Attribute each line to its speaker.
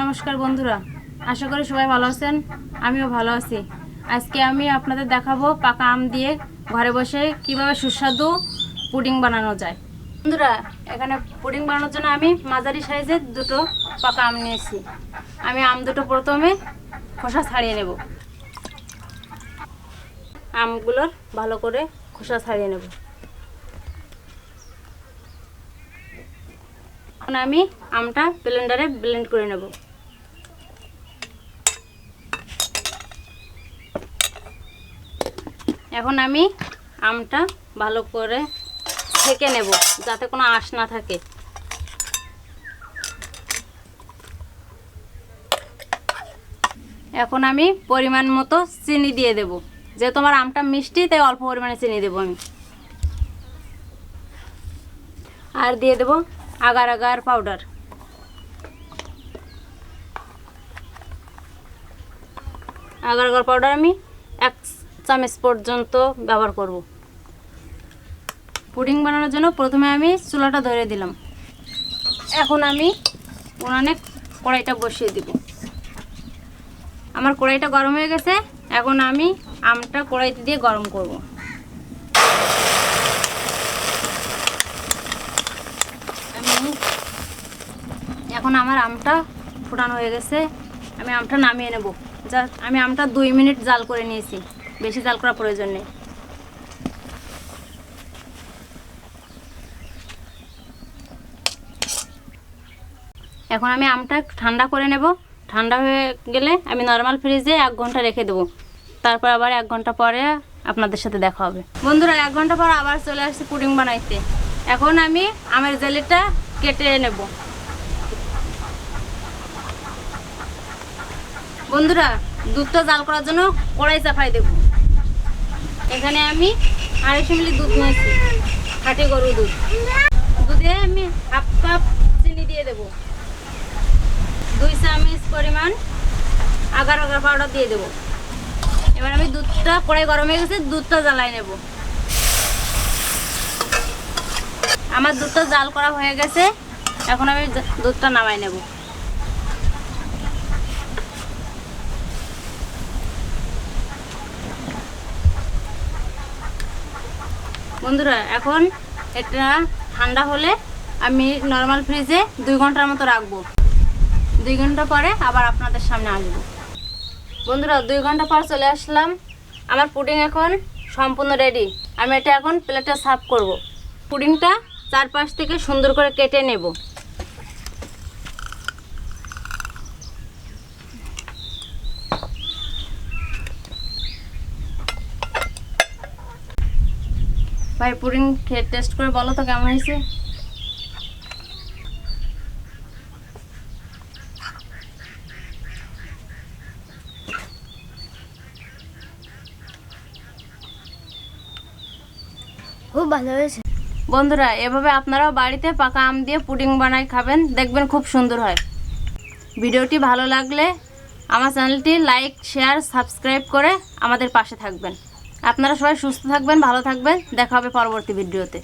Speaker 1: নমস্কার বন্ধুরা, আশা করি সবাই ভালো আছেন, আমিও ভালো আছি। আজকে আমি আপনাদের দেখাবো পাকা আম দিয়ে ঘরে বসে কীভাবে সুস্বাদু পুডিং বানানো যায়। বন্ধুরা, এখানে পুডিং বানানোর জন্য আমি মাঝারি সাইজের দুটো পাকা আম নিয়েছি। আমি আম দুটো প্রথমে খোসা ছাড়িয়ে নেব। আমগুলোর ভালো করে খোসা ছাড়িয়ে নেব। এখন আমি আমটা ব্লেন্ডারে ব্লেন্ড করে নেব। এখন আমি আমটা ভালো করে ছেঁকে নেব, যাতে কোনো আঁশ না থাকে। এখন আমি পরিমাণ মতো চিনি দিয়ে দেব। যেহেতু আমার আমটা মিষ্টি, তাই অল্প পরিমাণে চিনি দেবো আমি। আর দিয়ে দেব agar agar powder agar agar powder আমি এক চামচ পর্যন্ত ব্যবহার করব। পুডিং বানানোর জন্য প্রথমে আমি চুলাটা ধরে দিলাম। এখন আমি উনানে কড়াইটা বসিয়ে দিব। আমার কড়াইটা গরম হয়ে গেছে, এখন আমি আমটা কড়াইতে দিয়ে গরম করব। এখন আমার আমটা ফোটানো হয়ে গেছে, আমি আমটা নামিয়ে নেব। যা, আমি আমটা দুই মিনিট জাল করে নিয়েছি। বেশি জাল করা প্রয়োজন নেই। এখন আমি আমটা ঠান্ডা করে নেব। ঠান্ডা হয়ে গেলে আমি নর্মাল ফ্রিজে এক ঘণ্টা রেখে দেবো। তারপর আবার এক ঘণ্টা পরে আপনাদের সাথে দেখা হবে। বন্ধুরা, এক ঘণ্টা পর আবার চলে আসছে পুডিং বানাইতে। এখন আমি আমের জেলিটা কেটে নেব। বন্ধুরা, দুধটা জাল করার জন্য কড়াই চাপাই দেব। এখানে আমি আড়াইশো মিলি দুধ নিয়েছি। খাঁটি গরু দুধ। দুধে আমি হাফ কাপ চিনি দিয়ে দেব। দুই চামচ পরিমাণ আগার আগার পাউডার দিয়ে দেব। এবার আমি দুধটা কড়াই গরম হয়ে গেছে, দুধটা জ্বালাই নেব। আমার দুধটা জাল করা হয়ে গেছে, এখন আমি দুধটা নামাই নেব। বন্ধুরা, এখন এটা ঠান্ডা হলে আমি নর্মাল ফ্রিজে দুই ঘণ্টার মতো রাখব। দুই ঘণ্টা পরে আবার আপনাদের সামনে আসব। বন্ধুরা, দুই ঘণ্টা পর চলে আসলাম। আমার পুডিং এখন সম্পূর্ণ রেডি আমি এটা এখন প্লেটে সার্ভ করব। পুডিংটা চারপাশ থেকে সুন্দর করে কেটে নেব। ভাই পুডিং খেয়ে টেস্ট করে বলো তো কেমন হয়েছে?
Speaker 2: খুব ভালো হয়েছে।
Speaker 1: বন্ধুরা এভাবে আপনারাও বাড়িতে পাকা আম দিয়ে পুডিং বানায় খাবেন দেখবেন খুব সুন্দর হয়। ভিডিওটি ভালো লাগলে আমার চ্যানেলটি লাইক শেয়ার সাবস্ক্রাইব করে আমাদের পাশে থাকবেন। আপনারা সবাই সুস্থ থাকবেন ভালো থাকবেন। দেখা হবে পরবর্তী ভিডিওতে।